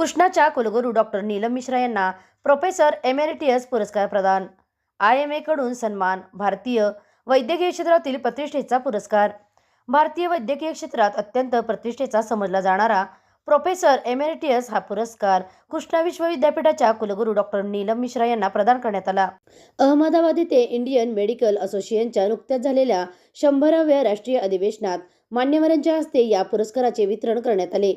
कृष्णाच्या कुलगुरू डॉक्टर नीलम मिश्रा यांना प्रोफेसर एमेरिटियस पुरस्कार प्रदान. आय एम एकडून सन्मान भारतीय वैद्यकीय क्षेत्रातील प्रतिष्ठेचा पुरस्कार. भारतीय वैद्यकीय क्षेत्रात अत्यंत प्रतिष्ठेचा समजला जाणारा प्रोफेसर एमेरिटियस हा पुरस्कार कृष्णा विश्व विद्यापीठाच्या कुलगुरू डॉक्टर नीलम मिश्रा यांना प्रदान करण्यात आला. अहमदाबाद येथे इंडियन मेडिकल असोसिएशनच्या नुकत्याच झालेल्या शंभराव्या राष्ट्रीय अधिवेशनात मान्यवरांच्या हस्ते या पुरस्काराचे वितरण करण्यात आले.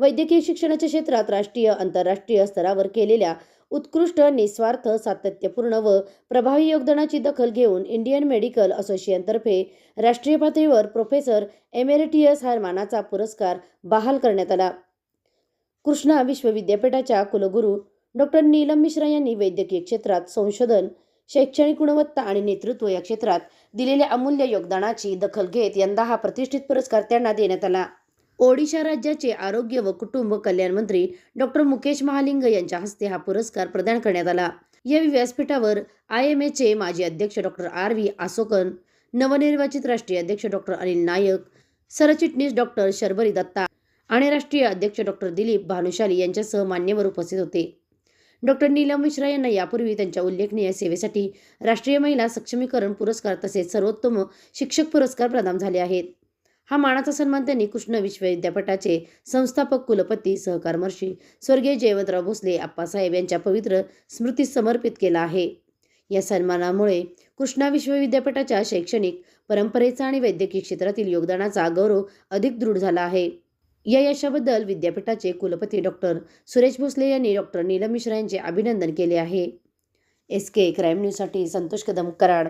वैद्यकीय शिक्षणाच्या क्षेत्रात राष्ट्रीय आंतरराष्ट्रीय स्तरावर केलेल्या उत्कृष्ट निस्वार्थ सातत्यपूर्ण व प्रभावी योगदानाची दखल घेऊन इंडियन मेडिकल असोसिएशनतर्फे राष्ट्रीय पातळीवर प्रोफेसर एमेरिटियस हा मानाचा पुरस्कार बहाल करण्यात आला. कृष्णा विश्वविद्यापीठाच्या कुलगुरू डॉक्टर नीलम मिश्रा यांनी वैद्यकीय क्षेत्रात संशोधन शैक्षणिक गुणवत्ता आणि नेतृत्व या क्षेत्रात दिलेल्या अमूल्य योगदानाची दखल घेत यंदा हा प्रतिष्ठित पुरस्कार त्यांना देण्यात आला. ओडिशा राज्याचे आरोग्य व कुटुंब कल्याण मंत्री डॉक्टर मुकेश महालिंग यांच्या हस्ते हा पुरस्कार प्रदान करण्यात आला. या व्यासपीठावर आय एम एचे माजी अध्यक्ष डॉक्टर आर व्ही आसोकन नवनिर्वाचित राष्ट्रीय अध्यक्ष डॉक्टर अनिल नायक सरचिटणीस डॉक्टर शर्बरी दत्ता आणि राष्ट्रीय अध्यक्ष डॉक्टर दिलीप भानुशाली यांच्यासह मान्यवर उपस्थित होते. डॉक्टर नीलम मिश्रा यांना यापूर्वी त्यांच्या उल्लेखनीय सेवेसाठी राष्ट्रीय महिला सक्षमीकरण पुरस्कार तसेच सर्वोत्तम शिक्षक पुरस्कार प्रदान झाले आहेत. हा मानाचा सन्मान त्यांनी कृष्ण विश्वविद्यापीठाचे संस्थापक कुलपती सहकारमर्षी स्वर्गीय जयवंतराव भोसले आप्पासाहेब यांच्या पवित्र स्मृतीस समर्पित केला आहे. या सन्मानामुळे कृष्णा विश्वविद्यापीठाच्या शैक्षणिक परंपरेचा आणि वैद्यकीय क्षेत्रातील योगदानाचा गौरव अधिक दृढ झाला आहे. या यशाबद्दल विद्यापीठाचे कुलपती डॉक्टर सुरेश भोसले यांनी डॉक्टर नीलम मिश्रा यांचे अभिनंदन केले आहे. एस के क्राईम न्यूजसाठी संतोष कदम कराड.